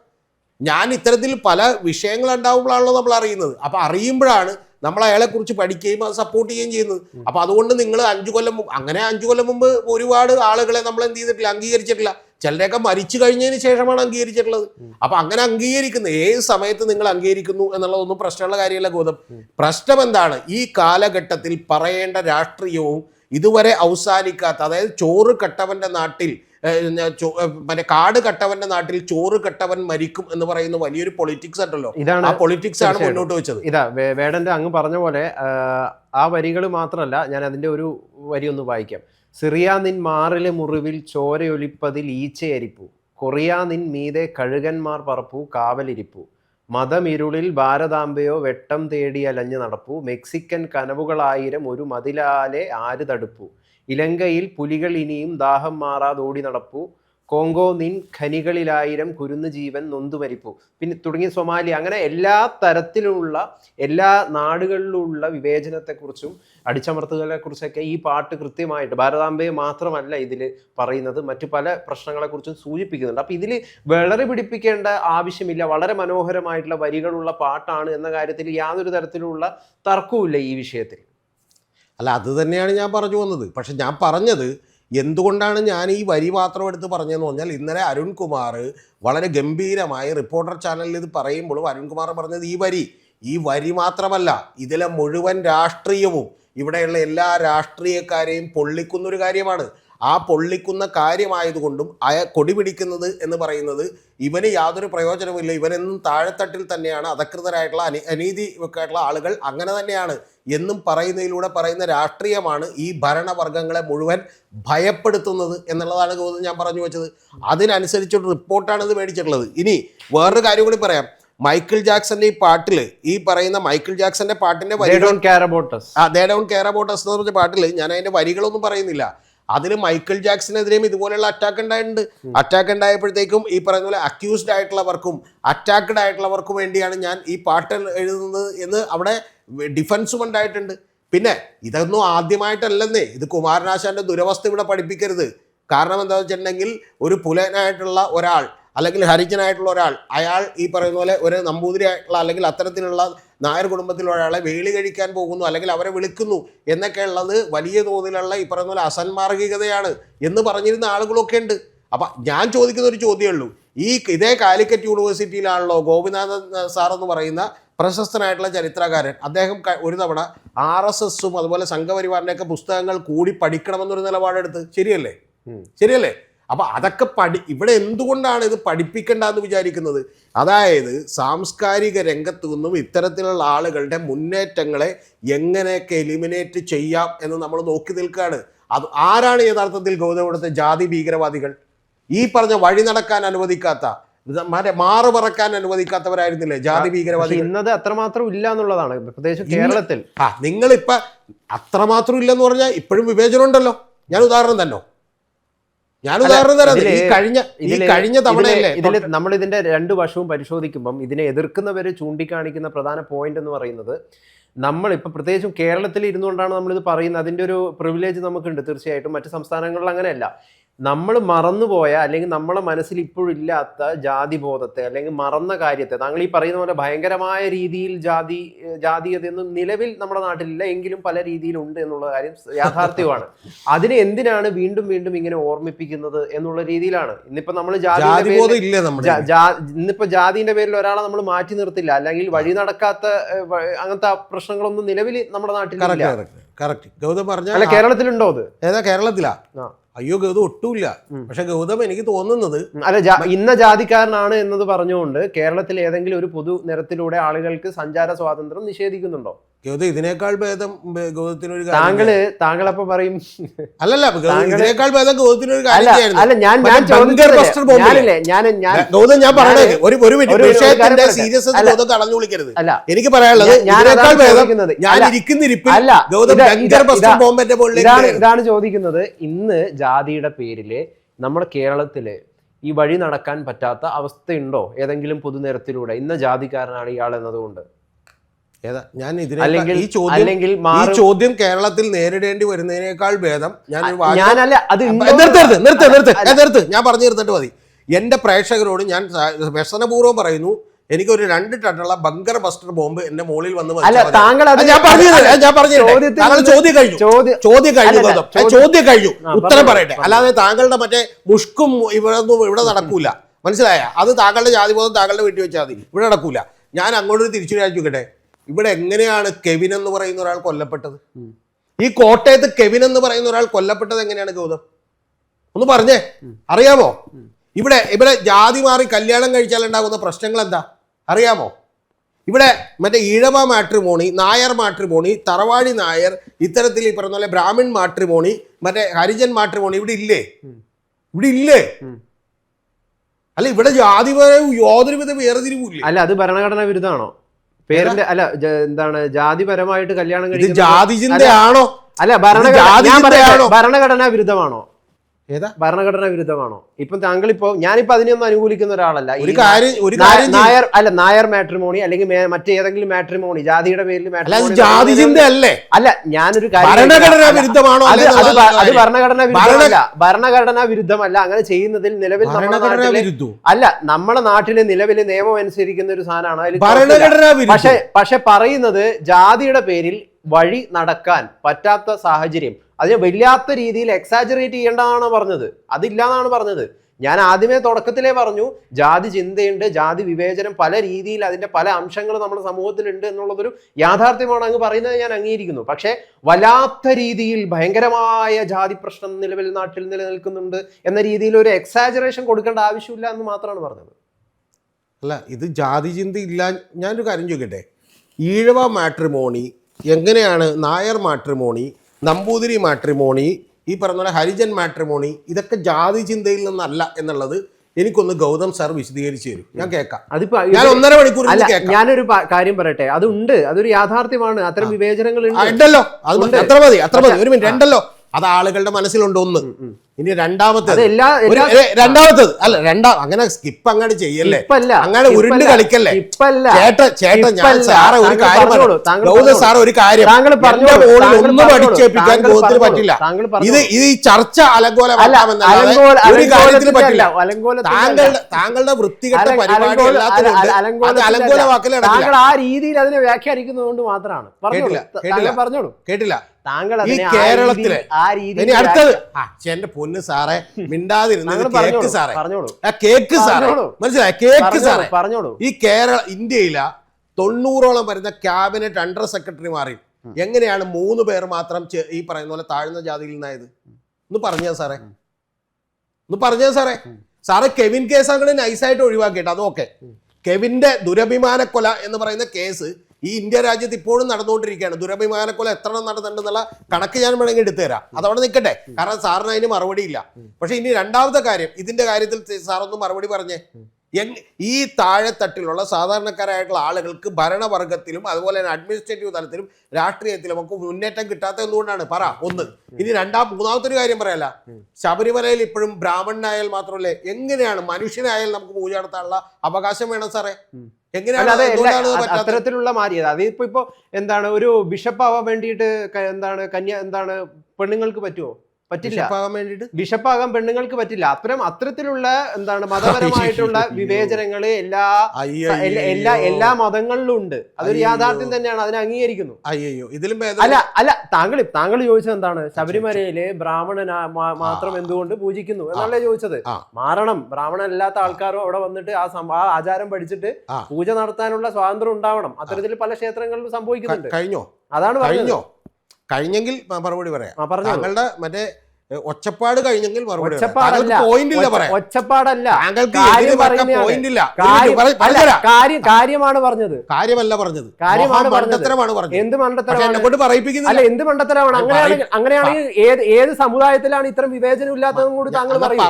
ഞാൻ ഇത്തരത്തിൽ പല വിഷയങ്ങൾ ഉണ്ടാവുമ്പോഴാണല്ലോ നമ്മൾ അറിയുന്നത്. അപ്പം അറിയുമ്പോഴാണ് നമ്മൾ അയാളെ കുറിച്ച് പഠിക്കുകയും അത് സപ്പോർട്ട് ചെയ്യുകയും ചെയ്യുന്നത്. അപ്പോൾ അതുകൊണ്ട് നിങ്ങൾ അഞ്ചു കൊല്ലം അങ്ങനെ അഞ്ചു കൊല്ലം മുമ്പ് ഒരുപാട് ആളുകളെ നമ്മൾ എന്ത് ചെയ്തിട്ടില്ല അംഗീകരിച്ചിട്ടില്ല. ചിലരെയൊക്കെ മരിച്ചു കഴിഞ്ഞതിന് ശേഷമാണ് അംഗീകരിച്ചിട്ടുള്ളത്. അപ്പൊ അങ്ങനെ അംഗീകരിക്കുന്ന ഏത് സമയത്ത് നിങ്ങൾ അംഗീകരിക്കുന്നു എന്നുള്ളതൊന്നും പ്രശ്നമുള്ള കാര്യമല്ല ഗൗതം. പ്രശ്നം എന്താണ് ഈ കാലഘട്ടത്തിൽ പറയേണ്ട രാഷ്ട്രീയവും ഇതുവരെ അവസാനിക്കാത്ത അതായത് ചോറ് കട്ടവന്റെ നാട്ടിൽ മറ്റേ കാട് കട്ടവന്റെ നാട്ടിൽ ചോറ് കട്ടവൻ മരിക്കും എന്ന് പറയുന്ന വലിയൊരു പൊളിറ്റിക്സ് ഉണ്ടല്ലോ. ഇതാണ് ആ പൊളിറ്റിക്സ് ആണ് മുന്നോട്ട് വെച്ചത്. ഇതാ വേടന്റെ അങ്ങ് പറഞ്ഞ പോലെ ആ വരികൾ മാത്രമല്ല ഞാൻ അതിന്റെ ഒരു വരി ഒന്ന് വായിക്കാം. സിറിയാ നിൻ മാറിലെ മുറിവിൽ ചോരയൊലിപ്പതിൽ ഈച്ചയരിപ്പു. കൊറിയാ നിൻ മീതെ കഴുകന്മാർ പറപ്പു കാവലിരിപ്പു. മതമിരുളിൽ ഭാരതാംബയോ വെട്ടം തേടി അലഞ്ഞു നടപ്പു. മെക്സിക്കൻ കനവുകളായിരം ഒരു മതിലാലെ ആര് തടുപ്പു. ഇലങ്കയിൽ പുലികൾ ഇനിയും ദാഹം മാറാതോടി നടപ്പു. കോങ്കോ നിൻ ഖനികളിലായിരം കുരുന്ന് ജീവൻ നൊന്തുമരിപ്പു പിന്നെ തുടങ്ങി സൊമാലി അങ്ങനെ എല്ലാ തരത്തിലുള്ള എല്ലാ നാടുകളിലുള്ള വിവേചനത്തെക്കുറിച്ചും അടിച്ചമർത്തുകളെക്കുറിച്ചൊക്കെ ഈ പാട്ട് കൃത്യമായിട്ട് ഭാരതാംബയെ മാത്രമല്ല ഇതിൽ പറയുന്നത്. മറ്റു പല പ്രശ്നങ്ങളെക്കുറിച്ചും സൂചിപ്പിക്കുന്നുണ്ട്. അപ്പം ഇതിൽ വിളറി പിടിപ്പിക്കേണ്ട ആവശ്യമില്ല. വളരെ മനോഹരമായിട്ടുള്ള വരികളുള്ള പാട്ടാണ് എന്ന കാര്യത്തിൽ യാതൊരു തരത്തിലുള്ള തർക്കവുമില്ല ഈ വിഷയത്തിൽ. അല്ല അത് തന്നെയാണ് ഞാൻ പറഞ്ഞു വന്നത്. പക്ഷെ ഞാൻ പറഞ്ഞത് എന്തുകൊണ്ടാണ് ഞാൻ ഈ വരി മാത്രം എടുത്ത് പറഞ്ഞതെന്ന് പറഞ്ഞാൽ ഇന്നലെ അരുൺകുമാർ വളരെ ഗംഭീരമായി റിപ്പോർട്ടർ ചാനലിൽ ഇത് പറയുമ്പോഴും അരുൺകുമാർ പറഞ്ഞത് ഈ വരി. ഈ വരി മാത്രമല്ല ഇതിലെ മുഴുവൻ രാഷ്ട്രീയവും ഇവിടെയുള്ള എല്ലാ രാഷ്ട്രീയക്കാരെയും പൊള്ളിക്കുന്നൊരു കാര്യമാണ്. ആ പൊള്ളിക്കുന്ന കാര്യമായതുകൊണ്ടും അയ കൊടി പിടിക്കുന്നത് എന്ന് പറയുന്നത് ഇവന് യാതൊരു പ്രയോജനവുമില്ല ഇവനെന്നും താഴെത്തട്ടിൽ തന്നെയാണ് അധകൃതരായിട്ടുള്ള അനി അനീതി ആയിട്ടുള്ള ആളുകൾ അങ്ങനെ തന്നെയാണ്. എന്നും പറയുന്നതിലൂടെ പറയുന്ന രാഷ്ട്രീയമാണ് ഈ ഭരണവർഗങ്ങളെ മുഴുവൻ ഭയപ്പെടുത്തുന്നത് എന്നുള്ളതാണ് ഗൗതം ഞാൻ പറഞ്ഞു വെച്ചത്. അതിനനുസരിച്ചൊരു റിപ്പോർട്ടാണ് ഇത് മേടിച്ചിട്ടുള്ളത്. ഇനി വേറൊരു കാര്യം കൂടി പറയാം. മൈക്കിൾ ജാക്സന്റെ ഈ പാട്ടിൽ ഈ പറയുന്ന മൈക്കിൾ ജാക്സന്റെ പാട്ടിന്റെ വരികൾ എന്ന് പറഞ്ഞ പാട്ടിൽ ഞാൻ അതിന്റെ വരികളൊന്നും പറയുന്നില്ല. അതിൽ മൈക്കിൾ ജാക്സനെതിരെയും ഇതുപോലെയുള്ള അറ്റാക്ക് ഉണ്ടായിട്ടുണ്ട്. അറ്റാക്ക് ഉണ്ടായപ്പോഴത്തേക്കും ഈ പറയുന്ന പോലെ അക്യൂസ്ഡ് ആയിട്ടുള്ളവർക്കും അറ്റാക്ക്ഡ് ആയിട്ടുള്ളവർക്കും വേണ്ടിയാണ് ഞാൻ ഈ പാട്ട് എഴുതുന്നത് എന്ന് അവിടെ ഡിഫൻസും ഉണ്ടായിട്ടുണ്ട്. പിന്നെ ഇതൊന്നും ആദ്യമായിട്ടല്ലെന്നേ ഇത് കുമാരനാശാന്റെ ദുരവസ്ഥ ഇവിടെ പഠിപ്പിക്കരുത്. കാരണം എന്താണെന്ന് വെച്ചിട്ടുണ്ടെങ്കിൽ ഒരു പുലനായിട്ടുള്ള ഒരാൾ അല്ലെങ്കിൽ ഹരിജനായിട്ടുള്ള ഒരാൾ അയാൾ ഈ പറയുന്ന പോലെ ഒരു നമ്പൂതിരി ആയിട്ടുള്ള അല്ലെങ്കിൽ അത്തരത്തിലുള്ള നായർ കുടുംബത്തിലുള്ള ഒരാളെ വേളി കഴിക്കാൻ പോകുന്നു അല്ലെങ്കിൽ അവരെ വിളിക്കുന്നു എന്നൊക്കെ ഉള്ളത് വലിയ തോതിലുള്ള ഈ പറയുന്ന പോലെ അസന്മാർഗികതയാണ് എന്ന് പറഞ്ഞിരുന്ന ആളുകളൊക്കെ ഉണ്ട്. അപ്പം ഞാൻ ചോദിക്കുന്ന ഒരു ചോദ്യമേ ഉള്ളൂ. ഈ ഇതേ കാലിക്കറ്റ് യൂണിവേഴ്സിറ്റിയിലാണല്ലോ ഗോപിനാഥൻ സാർ എന്ന് പറയുന്ന പ്രശസ്തനായിട്ടുള്ള ചരിത്രകാരൻ. അദ്ദേഹം ഒരു തവണ ആർ എസ് എസും അതുപോലെ സംഘപരിവാറിന്റെയൊക്കെ പുസ്തകങ്ങൾ കൂടി പഠിക്കണമെന്നൊരു നിലപാടെടുത്ത്. ശരിയല്ലേ? ശരിയല്ലേ? അപ്പൊ അതൊക്കെ പഠി ഇവിടെ എന്തുകൊണ്ടാണ് ഇത് പഠിപ്പിക്കേണ്ടെന്ന് വിചാരിക്കുന്നത്? അതായത് സാംസ്കാരിക രംഗത്തു നിന്നും ഇത്തരത്തിലുള്ള ആളുകളുടെ മുന്നേറ്റങ്ങളെ എങ്ങനെയൊക്കെ എലിമിനേറ്റ് ചെയ്യാം എന്ന് നമ്മൾ നോക്കി നിൽക്കുകയാണ്. അത് ആരാണ് യഥാർത്ഥത്തിൽ ഗൗതമിടത്തെ ജാതി ഭീകരവാദികൾ? ഈ പറഞ്ഞ വഴി നടക്കാൻ അനുവദിക്കാത്ത മറ്റേ മാറു പറക്കാൻ അനുവദിക്കാത്തവരായിരുന്നില്ലേ ജാതി ഭീകരവാദി ഇന്നത് അത്രമാത്രം ഇല്ല എന്നുള്ളതാണ് പ്രത്യേകിച്ച് കേരളത്തിൽ. ആ നിങ്ങളിപ്പ അത്രമാത്രം ഇല്ലെന്ന് പറഞ്ഞാൽ ഇപ്പോഴും വിവേചനം ഉണ്ടല്ലോ. ഞാൻ ഉദാഹരണം തന്നോ? ഞാൻ ഉദാഹരണം തരാം. ഈ കഴിഞ്ഞ ഈ കഴിഞ്ഞ തവണയല്ലേ? ഇതിൽ നമ്മൾ ഇതിന്റെ രണ്ട് വശവും പരിശോധിക്കുമ്പം ഇതിനെ എതിർക്കുന്നവര് ചൂണ്ടിക്കാണിക്കുന്ന പ്രധാന പോയിന്റ് എന്ന് പറയുന്നത് നമ്മൾ ഇപ്പൊ പ്രത്യേകിച്ചും കേരളത്തിൽ ഇരുന്നുകൊണ്ടാണ് നമ്മൾ ഇത് പറയുന്നത്. അതിന്റെ ഒരു പ്രിവിലേജ് നമുക്കുണ്ട് തീർച്ചയായിട്ടും. മറ്റ് സംസ്ഥാനങ്ങളിൽ അങ്ങനെയല്ല. നമ്മൾ മറന്നുപോയ അല്ലെങ്കിൽ നമ്മളെ മനസ്സിൽ ഇപ്പോഴും ഇല്ലാത്ത ജാതി ബോധത്തെ അല്ലെങ്കിൽ മറന്ന കാര്യത്തെ താങ്കൾ ഈ പറയുന്ന പോലെ ഭയങ്കരമായ രീതിയിൽ ജാതി ജാതീയതയൊന്നും നിലവിൽ നമ്മുടെ നാട്ടിലില്ല എങ്കിലും പല രീതിയിലുണ്ട് എന്നുള്ള കാര്യം യാഥാർത്ഥ്യമാണ്. അതിനെ എന്തിനാണ് വീണ്ടും വീണ്ടും ഇങ്ങനെ ഓർമ്മിപ്പിക്കുന്നത് എന്നുള്ള രീതിയിലാണ്. ഇന്നിപ്പോ നമ്മൾ ജാതി ഇന്നിപ്പോ ജാതിന്റെ പേരിൽ ഒരാളെ നമ്മൾ മാറ്റി നിർത്തില്ല. അല്ലെങ്കിൽ വഴി നടക്കാത്ത അങ്ങനത്തെ പ്രശ്നങ്ങളൊന്നും നിലവിൽ നമ്മുടെ നാട്ടിലില്ല. Correct correct correct. ഗൗതം പറഞ്ഞ കേരളത്തിലുണ്ടോ അത്? ഏതാ കേരളത്തിലാ. അയ്യോ ഗൗതം ഒട്ടുമില്ല പക്ഷെ ഗൗതം എനിക്ക് തോന്നുന്നത് അല്ല ഇന്ന ജാതിക്കാരനാണ് എന്നത് പറഞ്ഞുകൊണ്ട് കേരളത്തിൽ ഏതെങ്കിലും ഒരു പൊതു നിരത്തിലൂടെ ആളുകൾക്ക് സഞ്ചാര സ്വാതന്ത്ര്യം നിഷേധിക്കുന്നുണ്ടോ? ഗൗതം ഇതിനേക്കാൾ ഭേദം ഗൗതത്തിനൊരു താങ്കൾ താങ്കളപ്പോ പറയും. അല്ലല്ല ഇതിനേക്കാൾ ഭേദം ഗൗതത്തിനൊരു ഞാൻ ഗൗതം ഒരു ഒരു വിഷയത്തിന്റെ സീരിയസ്. ഗൗതം വിളിക്കരുത്. എനിക്ക് പറയാനുള്ളത് ഇതിനേക്കാൾ ഭേദം ഞാൻ ഇരിക്കുന്ന ഇരിപ്പിൽ ഗൗതം ബോംബിന്റെ ഇതാണ് ഇതാണ് ചോദിക്കുന്നത്. ഇന്ന് ജാതിയുടെ പേരിൽ നമ്മുടെ കേരളത്തിൽ ഈ വഴി നടക്കാൻ പറ്റാത്ത അവസ്ഥയുണ്ടോ? ഏതെങ്കിലും പൊതുനിരത്തിലൂടെ ഇന്ന ജാതിക്കാരനാണ് ഇയാൾ എന്നതുകൊണ്ട്. ഏതാ? ഞാൻ ഇതിനെ ഈ ചോദ്യം ഈ ചോദ്യം കേരളത്തിൽ നേരിടേണ്ടി വരുന്നതിനേക്കാൾ ഭേദം ഞാൻ ഒരു ഞാനല്ല അത് നിർത്തരുത് നിർത്ത് നിർത്ത് ഞാൻ നിർത്ത് ഞാൻ പറഞ്ഞു നിർത്തിട്ട് മതി. എന്റെ പ്രേക്ഷകരോട് ഞാൻ വ്യസനപൂർവം പറയുന്നു. എനിക്കൊരു രണ്ട് ടണ്ണുള്ള ബങ്കർ ബസ്റ്റർ ബോംബ് എന്റെ മുകളിൽ വന്ന് ഞാൻ പറഞ്ഞു ഞാൻ പറഞ്ഞു താങ്കൾ ചോദ്യം കഴിഞ്ഞു. ചോദ്യം ചോദ്യം- ഉത്തരം പറയട്ടെ. അല്ലാതെ താങ്കളുടെ മറ്റേ മുഷ്കും ഇവിടെ ഇവിടെ നടക്കൂല. മനസ്സിലായ? അത് താങ്കളുടെ ജാതി ബോധം താങ്കളുടെ വീട്ടിൽ വെച്ചാൽ മതി. ഇവിടെ നടക്കൂല. ഞാൻ അങ്ങോട്ട് തിരിച്ചു ചോദിക്കട്ടെ ഇവിടെ എങ്ങനെയാണ് കെവിൻ എന്ന് പറയുന്ന ഒരാൾ കൊല്ലപ്പെട്ടത്? ഈ കോട്ടയത്ത് കെവിൻ എന്ന് പറയുന്ന ഒരാൾ കൊല്ലപ്പെട്ടത് എങ്ങനെയാണ് ഗൗതം? ഒന്ന് പറഞ്ഞേ. അറിയാമോ? ഇവിടെ ഇവിടെ ജാതി മാറി കല്യാണം കഴിച്ചാൽ ഉണ്ടാകുന്ന പ്രശ്നങ്ങൾ എന്താ? അറിയാമോ? ഇവിടെ മറ്റേ ഈഴവ മാട്രിമോണി നായർ മാട്രിമോണി തറവാടി നായർ ഇത്തരത്തിൽ ഈ പറഞ്ഞ പോലെ ബ്രാഹ്മിൺ മാട്രിമോണി മറ്റേ ഹരിജൻ മാട്രിമോണി ഇവിടെ ഇല്ലേ? ഇവിടെ ഇല്ലേ? അല്ല ഇവിടെ ജാതിപരവും യാതൊരുവിധ വേർതിരിവില്ലേ അല്ല അത് ഭരണഘടനാ വിരുദ്ധമാണോ? പേരിന്റെ അല്ല എന്താണ് ജാതിപരമായിട്ട് കല്യാണം കഴിക്കുന്നത് ജാതി ചിന്തയാണോ അല്ല ഭരണഘടന ഭരണഘടനാ വിരുദ്ധമാണോ? ഏതാ? ഭരണഘടനാ വിരുദ്ധമാണോ? ഇപ്പൊ താങ്കളിപ്പോ ഞാനിപ്പോ അതിനൊന്നും അനുകൂലിക്കുന്ന ഒരാളല്ല. ഒരു കാര്യം ഒരു കാര്യം നായർ അല്ല നായർ മാട്രിമോണി അല്ലെങ്കിൽ മറ്റേതെങ്കിലും മാട്രിമോണി ജാതിയുടെ പേരിൽ അല്ല ജാതി ചിന്തയല്ലേ? അല്ല ഞാനൊരു ഭരണഘടനാ വിരുദ്ധമാണോ അത്. ഭരണഘടനാ വിരുദ്ധമല്ല. ഭരണഘടനാ വിരുദ്ധമല്ല. അങ്ങനെ ചെയ്യുന്നതിൽ നിലവിൽ അല്ല നമ്മുടെ നാട്ടിലെ നിലവിലെ നിയമം അനുസരിക്കുന്ന ഒരു സാധനമാണ്. പക്ഷെ പക്ഷെ പറയുന്നത് ജാതിയുടെ പേരിൽ വഴി നടക്കാൻ പറ്റാത്ത സാഹചര്യം. അതിനെ വല്ലാത്ത രീതിയിൽ എക്സാജറേറ്റ് ചെയ്യേണ്ടതാണ് പറഞ്ഞത്. അതില്ലാന്നാണ് പറഞ്ഞത്. ഞാൻ ആദ്യമേ തുടക്കത്തിലേ പറഞ്ഞു ജാതി ചിന്തയുണ്ട് ജാതി വിവേചനം പല രീതിയിൽ അതിന്റെ പല അംശങ്ങൾ നമ്മുടെ സമൂഹത്തിലുണ്ട് എന്നുള്ളതൊരു യാഥാർത്ഥ്യമാണ് അങ്ങ് പറയുന്നത് ഞാൻ അംഗീകരിക്കുന്നു. പക്ഷേ വല്ലാത്ത രീതിയിൽ ഭയങ്കരമായ ജാതി പ്രശ്നം നിലവിൽ നാട്ടിൽ നിലനിൽക്കുന്നുണ്ട് എന്ന രീതിയിൽ ഒരു എക്സാജറേഷൻ കൊടുക്കേണ്ട ആവശ്യമില്ല എന്ന് മാത്രമാണ് പറഞ്ഞത്. അല്ല ഇത് ജാതി ചിന്ത ഇല്ല ഞാനൊരു കാര്യം ചോദിക്കട്ടെ? ഈഴവ മാട്രിമോണി എങ്ങനെയാണ് നായർ മാട്രിമോണി നമ്പൂതിരി മാട്രിമോണി ഈ പറഞ്ഞ പോലെ ഹരിജൻ മാട്രിമോണി ഇതൊക്കെ ജാതി ചിന്തയിൽ നിന്നല്ല എന്നുള്ളത് എനിക്കൊന്ന് ഗൗതം സാർ വിശദീകരിച്ചു തരും. ഞാൻ കേൾക്കാം. അതിപ്പോ ഞാൻ ഒന്നര മണിക്കൂർ ഞാനൊരു കാര്യം പറയട്ടെ. അതുണ്ട്. അതൊരു യാഥാർത്ഥ്യമാണ്. അത്തരം വിവേചനങ്ങൾ ഉണ്ട് ഉണ്ടല്ലോ. അത്. അത്ര മതി അത്ര മതി. ഒരു മിനിറ്റ്. ഉണ്ടല്ലോ. അത് ആളുകളുടെ മനസ്സിലുണ്ട് ഒന്ന്. ഇനി രണ്ടാമത്തേത്. രണ്ടാമത്തത്. അല്ല രണ്ടാം അങ്ങനെ സ്കിപ്പ് അങ്ങോട്ട് ചെയ്യല്ലേ? അങ്ങനെ ഉരുണ്ട് കളിക്കല്ലേ? ചേട്ടൻ ചേട്ട ചേട്ട ഞാൻ. സാറെ ഒരു കാര്യം പറഞ്ഞോളൂ. ഒരു കാര്യം. ഒന്നും പഠിച്ചേപ്പിക്കാൻ അടിച്ചേൽപ്പിക്കാൻ താങ്കൾ പറ്റില്ല. ഇത് ഇത് ഈ ചർച്ച അലങ്കോലമാക്കാമെന്നല്ലാതെ അലങ്കോല ഒരു കാര്യത്തിൽ പറ്റില്ല. താങ്കളുടെ താങ്കളുടെ വൃത്തികെട്ട പരിപാടി അലങ്കോല- എല്ലാത്തിനും അല- അത് താങ്കൾ ആ രീതിയിൽ അതിനെ വ്യാഖ്യാനിക്കുന്നത് കൊണ്ട് മാത്രമാണ് കേട്ടില്ല, കേട്ടില്ല. താങ്കൾ ഈ കേരളത്തിലെ ആ രീതി അടുത്തത്. എന്റെ പൊന്ന് സാറേ മിണ്ടാതിരുന്നത് കേക്ക് സാറേ. പറഞ്ഞോളൂ. ആ കേക്ക് സാറേ. മനസ്സിലായ? കേക്ക് സാറേ. പറഞ്ഞോളൂ. ഈ കേരള ഇന്ത്യയിലെ തൊണ്ണൂറോളം വരുന്ന ക്യാബിനറ്റ് അണ്ടർ സെക്രട്ടറി മാറി. എങ്ങനെയാണ് മൂന്ന് പേർ മാത്രം ഈ പറയുന്ന പോലെ താഴ്ന്ന ജാതിയിൽ നിന്നായത്? ഒന്ന് പറഞ്ഞാ സാറേ. ഒന്ന് പറഞ്ഞാ സാറേ. സാറേ കെവിൻ കേസ് അങ്ങനെ നൈസായിട്ട് ഒഴിവാക്കിയിട്ട് ഓക്കെ കെവിന്റെ ദുരഭിമാന കൊല എന്ന് പറയുന്ന കേസ് ഈ ഇന്ത്യ രാജ്യത്ത് ഇപ്പോഴും നടന്നുകൊണ്ടിരിക്കുകയാണ്. ദുരഭിമാനക്കൊല എത്ര നടന്നിട്ടുണ്ടെന്നുള്ള കണക്ക് ഞാൻ വേണമെങ്കിൽ എടുത്തു തരാം അതവിടെ നിൽക്കട്ടെ. കാരണം സാറിന് അതിന് മറുപടിയില്ല പക്ഷെ ഇനി രണ്ടാമത്തെ കാര്യം ഇതിന്റെ കാര്യത്തിൽ സാറൊന്ന് മറുപടി പറഞ്ഞേ. ഈ താഴെത്തട്ടിലുള്ള സാധാരണക്കാരായിട്ടുള്ള ആളുകൾക്ക് ഭരണവർഗത്തിലും അതുപോലെ തന്നെ അഡ്മിനിസ്ട്രേറ്റീവ് തലത്തിലും രാഷ്ട്രീയത്തിലും ഒക്കെ മുന്നേറ്റം കിട്ടാത്ത എന്തുകൊണ്ടാണ്? പറ ഒന്ന്. ഇനി രണ്ടാം മൂന്നാമത്തെ ഒരു കാര്യം പറയല്ല. ശബരിമലയിൽ ഇപ്പോഴും ബ്രാഹ്മണനായാൽ മാത്രമല്ലേ എങ്ങനെയാണ് മനുഷ്യനായാൽ നമുക്ക് പൂജ നടത്താനുള്ള അവകാശം വേണം സാറേ? അത്തരത്തിലുള്ള മാറിയത് അതിപ്പോ ഇപ്പൊ എന്താണ് ഒരു ബിഷപ്പ് ആവാൻ വേണ്ടിയിട്ട് എന്താണ് കന്യ എന്താണ് പെണ്ണുങ്ങൾക്ക് പറ്റുമോ പറ്റില്ല. ബിഷപ്പാകാൻ പെണ്ണുങ്ങൾക്ക് പറ്റില്ല. അത്തരം അത്തരത്തിലുള്ള എന്താണ് മതപരമായിട്ടുള്ള വിവേചനങ്ങൾ എല്ലാ എല്ലാ- എല്ലാ മതങ്ങളിലും ഉണ്ട്. അതൊരു യാഥാർത്ഥ്യം തന്നെയാണ്. അതിനെ അംഗീകരിക്കുന്നു. അയ്യോ ഇതിലും അല്ല അല്ല താങ്കൾ താങ്കൾ ചോദിച്ചത് എന്താണ്? ശബരിമലയിൽ ബ്രാഹ്മണൻ മാത്രം എന്തുകൊണ്ട് പൂജിക്കുന്നു? എന്നല്ലേ ചോദിച്ചത്. മാറണം. ബ്രാഹ്മണൻ അല്ലാത്ത ആൾക്കാരും അവിടെ വന്നിട്ട് ആ ആ ആചാരം പഠിച്ചിട്ട് പൂജ നടത്താനുള്ള സ്വാതന്ത്ര്യം ഉണ്ടാവണം. അത്തരത്തിൽ പല ക്ഷേത്രങ്ങളിലും സംഭവിക്കുന്നുണ്ട്. കഴിഞ്ഞോ? അതാണ് കഴിഞ്ഞോ? കഴിഞ്ഞെങ്കിൽ മറുപടി പറയാം. താങ്കളുടെ മറ്റേ ഒച്ചപ്പാട് കഴിഞ്ഞെങ്കിൽ മറുപടി ഒച്ചപ്പാടല്ല. കാര്യമാണ് പറഞ്ഞത്. കാര്യമല്ല പറഞ്ഞത്. കാര്യമാണ്. മണ്ടത്തരമാണ് പറഞ്ഞത്. എന്ത് മണ്ടത്തരമാണ് എന്നെ അല്ല എന്ത് മണ്ടത്തരമാണ് അങ്ങനെയാണ് അങ്ങനെയാണെങ്കിൽ ഏത് ഏത് സമുദായത്തിലാണ് ഇത്തരം വിവേചനം ഇല്ലാത്തതും കൂടി താങ്കൾ അല്ല, പറയൂ.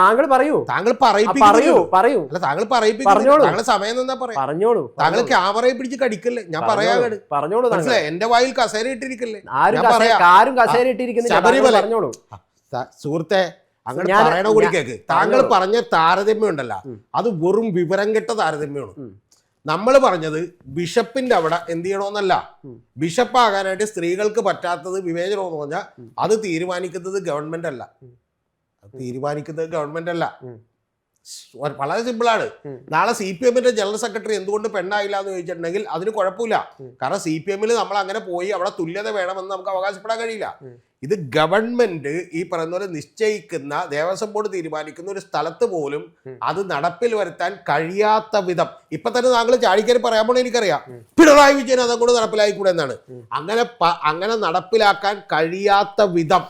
താങ്കൾ പറയൂ. താങ്കൾ പറയൂ പറയിപ്പിക്കുന്നില്ല പറയൂ അല്ല താങ്കൾ പറയിപ്പിക്കുന്നില്ല. പറഞ്ഞോളൂ. താങ്കൾ സമയം എന്താ പറയാം. പറഞ്ഞോളൂ താങ്കൾ ക്യാമറയെ പിടിച്ച് കടിക്കല്ലേ? ഞാൻ പറയാ പറഞ്ഞോളൂ മനസ്സിലായി? എന്റെ വായിൽ കസേര ഇട്ടിരിക്കല്ലേ? ആരും. ആരും കസേര ഇട്ടിരിക്കുന്നില്ല. ശബരിമല. പറഞ്ഞോളൂ സുഹൃത്തെ അങ്ങനെ പറയണ കൂടി കേക്ക്. താങ്കൾ പറഞ്ഞ താരതമ്യം ഉണ്ടല്ല. അത് വെറും വിവരം കെട്ട താരതമ്യമാണ്. നമ്മൾ പറഞ്ഞത് ബിഷപ്പിന്റെ അവിടെ എന്ത് ചെയ്യണമെന്നല്ല. ബിഷപ്പാകാനായിട്ട് സ്ത്രീകൾക്ക് പറ്റാത്തത് വിവേചനമെന്ന് പറഞ്ഞാൽ അത് തീരുമാനിക്കുന്നത് ഗവൺമെന്റ് അല്ല. തീരുമാനിക്കുന്നത് ഗവൺമെന്റ് അല്ല. വളരെ സിമ്പിൾ വളരെ സിമ്പിളാണ് നാളെ സി പി എമ്മിന്റെ ജനറൽ സെക്രട്ടറി എന്തുകൊണ്ട് പെണ്ണായില്ല എന്ന് ചോദിച്ചിട്ടുണ്ടെങ്കിൽ അതിന് കുഴപ്പമില്ല. കാരണം സി പി എമ്മിൽ നമ്മൾ അങ്ങനെ പോയി അവിടെ തുല്യത വേണമെന്ന് നമുക്ക് അവകാശപ്പെടാൻ കഴിയില്ല. ഇത് ഗവൺമെന്റ് ഈ പറയുന്ന പോലെ നിശ്ചയിക്കുന്ന ദേവസ്വം ബോർഡ് തീരുമാനിക്കുന്ന ഒരു സ്ഥലത്ത് പോലും അത് നടപ്പിൽ വരുത്താൻ കഴിയാത്ത വിധം. ഇപ്പൊ തന്നെ താങ്കൾ ചാഴിക്കാൻ പറയാൻ പോണേ എനിക്കറിയാം. പിണറായി വിജയൻ അതങ്ങോട്ട് നടപ്പിലായിക്കൂടെ എന്നാണ്. അങ്ങനെ അങ്ങനെ നടപ്പിലാക്കാൻ കഴിയാത്ത വിധം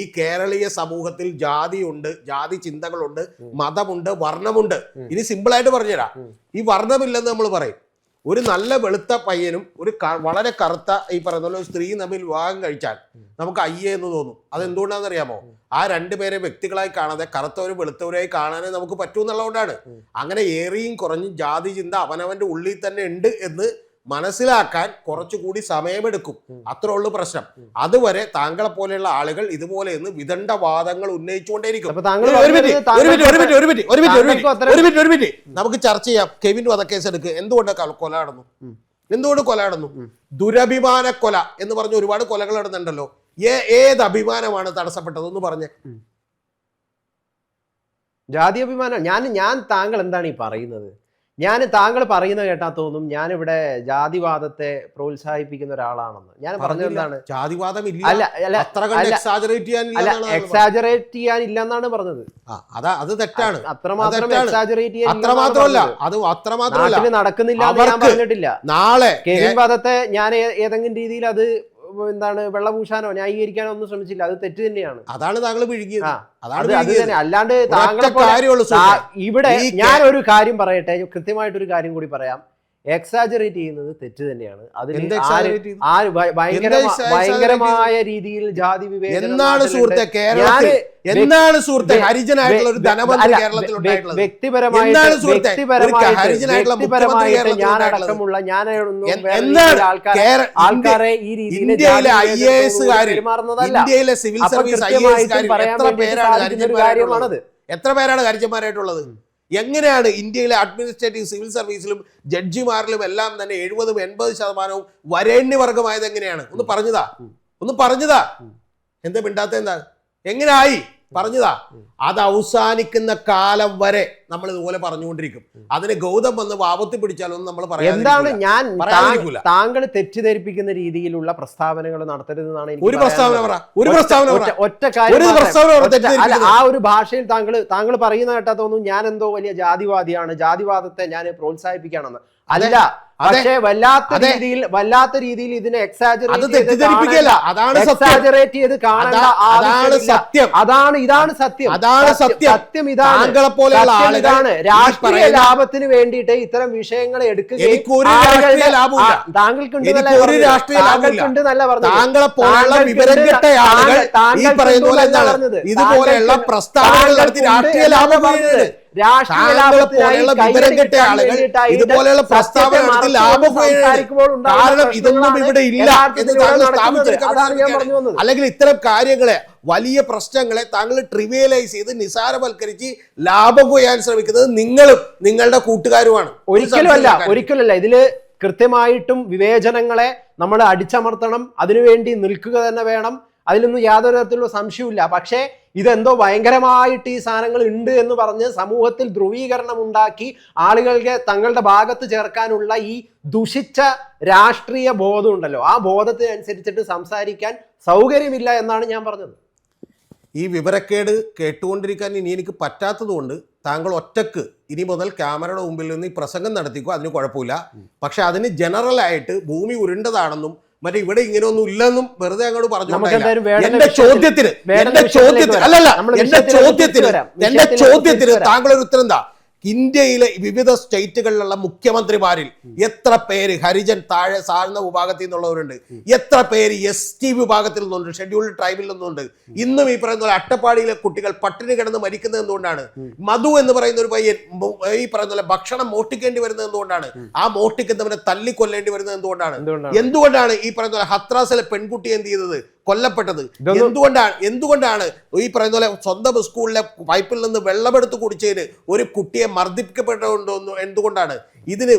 ഈ കേരളീയ സമൂഹത്തിൽ ജാതിയുണ്ട് ജാതി ചിന്തകളുണ്ട് മതമുണ്ട് വർണമുണ്ട്. ഇനി സിമ്പിളായിട്ട് പറഞ്ഞുതരാം. ഈ വർണമില്ലെന്ന് നമ്മൾ പറയും. ഒരു നല്ല വെളുത്ത പയ്യനും ഒരു വളരെ കറുത്ത ഈ പറയുന്ന പോലെ സ്ത്രീയും തമ്മിൽ വിവാഹം കഴിച്ചാൽ നമുക്ക് അയ്യേ എന്ന് തോന്നും. അതെന്തുകൊണ്ടാണെന്ന് അറിയാമോ ആ രണ്ടുപേരെ വ്യക്തികളായി കാണാതെ കറുത്തവരും വെളുത്തവരായി കാണാനേ നമുക്ക് പറ്റൂ എന്നുള്ളതുകൊണ്ടാണ്. അങ്ങനെ ഏറിയും കുറഞ്ഞും ജാതി ചിന്ത അവനവന്റെ ഉള്ളിൽ തന്നെ ഉണ്ട് എന്ന് മനസ്സിലാക്കാൻ കുറച്ചുകൂടി സമയമെടുക്കും. അത്രേ ഉള്ളു പ്രശ്നം. അതുവരെ താങ്കളെ പോലെയുള്ള ആളുകൾ ഇതുപോലെ ഇന്ന് വിദണ്ഡ വാദങ്ങൾ ഉന്നയിച്ചുകൊണ്ടേയിരിക്കും. നമുക്ക് ചർച്ച ചെയ്യാം. കെവിൻ വധക്കേസ് എടുക്ക് എന്തുകൊണ്ട് കൊല നടന്നു എന്തുകൊണ്ട് കൊല നടന്നു ദുരഭിമാന കൊല എന്ന് പറഞ്ഞ ഒരുപാട് കൊലകൾ നടന്നുണ്ടല്ലോ ഏ ഏത് അഭിമാനമാണ് തടസ്സപ്പെട്ടത് എന്ന് പറഞ്ഞ്? ജാതി അഭിമാനം. ഞാൻ ഞാൻ താങ്കൾ എന്താണ് ഈ പറയുന്നത്? ഞാൻ താങ്കൾ പറയുന്നത് കേട്ടാ തോന്നും ഞാനിവിടെ ജാതിവാദത്തെ പ്രോത്സാഹിപ്പിക്കുന്ന ഒരാളാണെന്ന്. ഞാൻ പറഞ്ഞത് എന്താണ്? ജാതിവാദം അല്ല അല്ല എക്സാജറേറ്റ് ചെയ്യാൻ ഇല്ല എന്നാണ് പറഞ്ഞത്. അതാ തെറ്റാണ്. അത്രമാത്രം എക്സാജറേറ്റ് ചെയ്യാൻ അത്രമാത്രമല്ല അത് അത്ര മാത്രമല്ല നടക്കുന്നില്ല ഞാൻ പറഞ്ഞിട്ടില്ല. നാളെ കേരളവാദത്തെ ഞാൻ ഏതെങ്കിലും രീതിയിൽ അത് എന്താണ് വെള്ളപൂശാനോ ന്യായീകരിക്കാനോ ഒന്നും ശ്രമിച്ചില്ല. അത് തെറ്റ് തന്നെയാണ്. അതാണ് താങ്കൾ അതാണ് അത്. തന്നെ. അല്ലാണ്ട് താങ്കളെ. ഇവിടെ ഞാൻ ഒരു കാര്യം പറയട്ടെ. കൃത്യമായിട്ടൊരു കാര്യം കൂടി പറയാം. എക്സാജറേറ്റ് ചെയ്യുന്നത് തെറ്റ് തന്നെയാണ്. exaggerate ഭയങ്കരമായ രീതിയിൽ ജാതി വിവേചനം എന്നാണ്. സുഹൃത്തെ കേരളത്തിൽ? ഞാൻ എന്നാണ് സുഹൃത്തെ? ഹരിജനായിട്ടുള്ള ഒരു ധനമന്ത്രി കേരളത്തിൽ വ്യക്തിപരമായിട്ട് എന്താണ് ഞാൻ? അടക്കമുള്ള എന്താണ് ആൾക്കാരെ ഈ രീതിയിൽ ഇന്ത്യയിലെ സിവിൽ സർവീസ് എത്ര പേരാണ് എത്ര പേരാണ് ഹരിജന്മാരായിട്ടുള്ളത്? എങ്ങനെയാണ് ഇന്ത്യയിലെ അഡ്മിനിസ്ട്രേറ്റീവ് സിവിൽ സർവീസിലും ജഡ്ജിമാരിലും എല്ലാം തന്നെ എഴുപതും എൺപത് ശതമാനവും വരേണ്യവർഗമായത് എങ്ങനെയാണ്? ഒന്ന് പറഞ്ഞതാ. ഒന്ന് പറഞ്ഞതാ. എന്താ മിണ്ടാത്ത എന്താ? എങ്ങനെ ആയി പറഞ്ഞതാ. അത് അവസാനിക്കുന്ന കാലം വരെ നമ്മൾ ഇതുപോലെ പറഞ്ഞുകൊണ്ടിരിക്കും. അതിന് ഗൗതം വന്ന് വാപത്തി പിടിച്ചാലൊന്നും നമ്മൾ എന്താണ് ഞാൻ. താങ്കൾ- തെറ്റിദ്ധരിപ്പിക്കുന്ന രീതിയിലുള്ള പ്രസ്താവനകൾ നടത്തരുതെന്നാണ് ഒരു പ്രസ്താവന പറ. ഒരു പ്രസ്താവന ഒറ്റ- കാര്യം. ആ ഒരു ഭാഷയിൽ താങ്കൾ താങ്കൾ പറയുന്ന കേട്ടാ തോന്നുന്നു ഞാൻ എന്തോ വലിയ ജാതിവാദിയാണ്. ജാതിവാദത്തെ ഞാൻ പ്രോത്സാഹിപ്പിക്കുകയാണെന്ന്. അല്ല. പക്ഷേ വല്ലാത്ത രീതിയിൽ വല്ലാത്ത രീതിയിൽ ഇതിനെ എക്സാജറേറ്റ് അതാണ് എക്സാജറേറ്റ് ചെയ്ത് കാണേണ്ട അതാണ് സത്യം. അതാണ് ഇതാണ് സത്യം. അതാണ് സത്യം. സത്യം. ഇതാണ്. പോലെയുള്ള ഈ രാഷ്ട്രീയ ലാഭത്തിന് വേണ്ടിയിട്ട് ഇത്തരം വിഷയങ്ങൾ എടുക്കുകയും താങ്കൾക്കുണ്ട് നല്ല പറഞ്ഞത്. താങ്കളെ താങ്കൾക്കുണ്ട് വിവരം കെട്ട ആളുകൾ ഈ പറയുന്ന പോലെ. ഇതുപോലെയുള്ള പ്രസ്താവനകൾ നടത്തി രാഷ്ട്രീയ ലാഭം ഇതുപോലെയുള്ള പ്രസ്താവന ലാഭം കാരണം ഇതൊന്നും ഇവിടെ ഇല്ല. എന്ന് താങ്കൾ. സ്ഥാപിച്ചെടുക്കാൻ അല്ലെങ്കിൽ ഇത്തരം കാര്യങ്ങളെ വലിയ പ്രശ്നങ്ങളെ താങ്കൾ ട്രിവിയലൈസ് ചെയ്ത് നിസാരവൽക്കരിച്ച് ലാഭം കൊയ്യാൻ ശ്രമിക്കുന്നത് നിങ്ങളും നിങ്ങളുടെ കൂട്ടുകാരുമാണ്. ഒരിക്കലുമല്ല ഒരിക്കലും അല്ല ഒരിക്കലും അല്ല ഇതിൽ കൃത്യമായിട്ടും വിവേചനങ്ങളെ നമ്മൾ അടിച്ചമർത്തണം. അതിനുവേണ്ടി നിൽക്കുക തന്നെ വേണം. അതിലൊന്നും യാതൊരു തരത്തിലുള്ള സംശയമില്ല പക്ഷേ ഇതെന്തോ ഭയങ്കരമായിട്ട് ഈ സാധനങ്ങൾ ഉണ്ട് എന്ന് പറഞ്ഞ് സമൂഹത്തിൽ ധ്രുവീകരണം ഉണ്ടാക്കി ആളുകൾക്ക് തങ്ങളുടെ ഭാഗത്ത് ചേർക്കാനുള്ള ഈ ദുഷിച്ച രാഷ്ട്രീയ ബോധം ഉണ്ടല്ലോ. ആ ബോധത്തിനനുസരിച്ചിട്ട് സംസാരിക്കാൻ സൗകര്യമില്ല എന്നാണ് ഞാൻ പറഞ്ഞത്. ഈ വിവരക്കേട് കേട്ടുകൊണ്ടിരിക്കാൻ ഇനി എനിക്ക് പറ്റാത്തതുകൊണ്ട് താങ്കൾ ഒറ്റയ്ക്ക് ഇനി മുതൽ ക്യാമറയുടെ മുമ്പിൽ നിന്ന് ഈ പ്രസംഗം നടത്തിക്കോ അതിന് കുഴപ്പമില്ല. പക്ഷെ അതിന് ജനറലായിട്ട് ഭൂമി ഉരുണ്ടതാണെന്നും മറ്റേ ഇവിടെ ഇങ്ങനെ ഒന്നും ഇല്ലെന്നും വെറുതെ അങ്ങോട്ട് പറഞ്ഞു എന്റെ ചോദ്യത്തിന് എന്റെ ചോദ്യത്തിന് അല്ലല്ല എന്റെ ചോദ്യത്തിന് എന്റെ ചോദ്യത്തിന് ഒരു ഉത്തരം എന്താ? ഇന്ത്യയിലെ വിവിധ സ്റ്റേറ്റുകളിലുള്ള മുഖ്യമന്ത്രിമാരിൽ എത്ര പേര് ഹരിജൻ താഴെ താഴ്ന്ന വിഭാഗത്തിൽ നിന്നുള്ളവരുണ്ട്? എത്ര പേര് എസ് ടി വിഭാഗത്തിൽ നിന്നുണ്ട്? ഷെഡ്യൂൾഡ് ട്രൈബിൽ നിന്നുണ്ട്? ഇന്നും ഈ പറയുന്ന അട്ടപ്പാടിയിലെ കുട്ടികൾ പട്ടിണി കിടന്ന് മരിക്കുന്നത് എന്തുകൊണ്ടാണ്? മധു എന്ന് പറയുന്ന ഒരു പയ്യൻ ഈ പറയുന്ന ഭക്ഷണം മോഷ്ടിക്കേണ്ടി വരുന്നത് എന്തുകൊണ്ടാണ്? ആ മോഷ്ടിക്കുന്നവനെ തല്ലിക്കൊല്ലേണ്ടി വരുന്നത് എന്തുകൊണ്ടാണ്? എന്തുകൊണ്ടാണ്? എന്തുകൊണ്ടാണ് ഈ പറയുന്ന ഹത്രാസിലെ പെൺകുട്ടി എന്ത് ചെയ്തത്? കൊല്ലപ്പെട്ടത്. എന്തുകൊണ്ടാണ് എന്തുകൊണ്ടാണ് ഈ പറയുന്ന പോലെ സ്വന്തം സ്കൂളിലെ പൈപ്പിൽ നിന്ന് വെള്ളമെടുത്ത് കുടിച്ചതിന് ഒരു കുട്ടിയെ മർദ്ദിക്കപ്പെട്ടുണ്ടോ എന്തുകൊണ്ടാണ്? ഇതിന്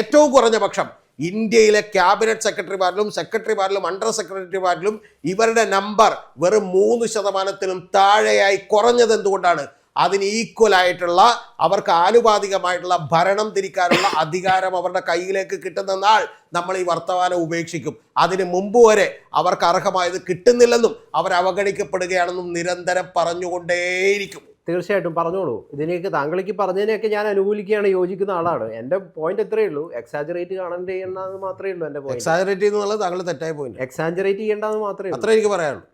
ഏറ്റവും കുറഞ്ഞ പക്ഷം ഇന്ത്യയിലെ ക്യാബിനറ്റ് സെക്രട്ടറിമാരിലും സെക്രട്ടറിമാരിലും അണ്ടർ സെക്രട്ടറിമാരിലും ഇവരുടെ നമ്പർ വെറും മൂന്ന് ശതമാനത്തിലും താഴെയായി കുറഞ്ഞത് എന്തുകൊണ്ടാണ്? അതിന് ഈക്വൽ ആയിട്ടുള്ള അവർക്ക് ആനുപാതികമായിട്ടുള്ള ഭരണം തിരിക്കാനുള്ള അധികാരം അവരുടെ കയ്യിലേക്ക് കിട്ടുന്ന നാൾ നമ്മൾ ഈ വർത്തമാനം ഉപേക്ഷിക്കും. അതിന് മുമ്പ് വരെ അവർക്ക് അർഹമായത് കിട്ടുന്നില്ലെന്നും അവർ അവഗണിക്കപ്പെടുകയാണെന്നും നിരന്തരം പറഞ്ഞുകൊണ്ടേയിരിക്കും. തീർച്ചയായിട്ടും പറഞ്ഞോളൂ. ഇതിനേക്ക് താങ്കളേക്ക് പറഞ്ഞതിനെയൊക്കെ ഞാൻ അനുകൂലിക്കുകയാണ് യോജിക്കുന്ന ആളാണ്. എന്റെ പോയിന്റ് എത്രയേ ഉള്ളൂ. എക്സാജറേറ്റ് കാണേണ്ട ചെയ്യേണ്ടത് മാത്രമേ ഉള്ളൂ എന്റെ പോയിന്റ് എക്സാജറേറ്റ് എന്നുള്ളത് താങ്കൾ തെറ്റായ പോയിന്റ് എക്സാജറേറ്റ് ചെയ്യേണ്ടത് മാത്രമേ ഉള്ളൂ. അത്ര എനിക്ക് പറയാനുള്ളൂ.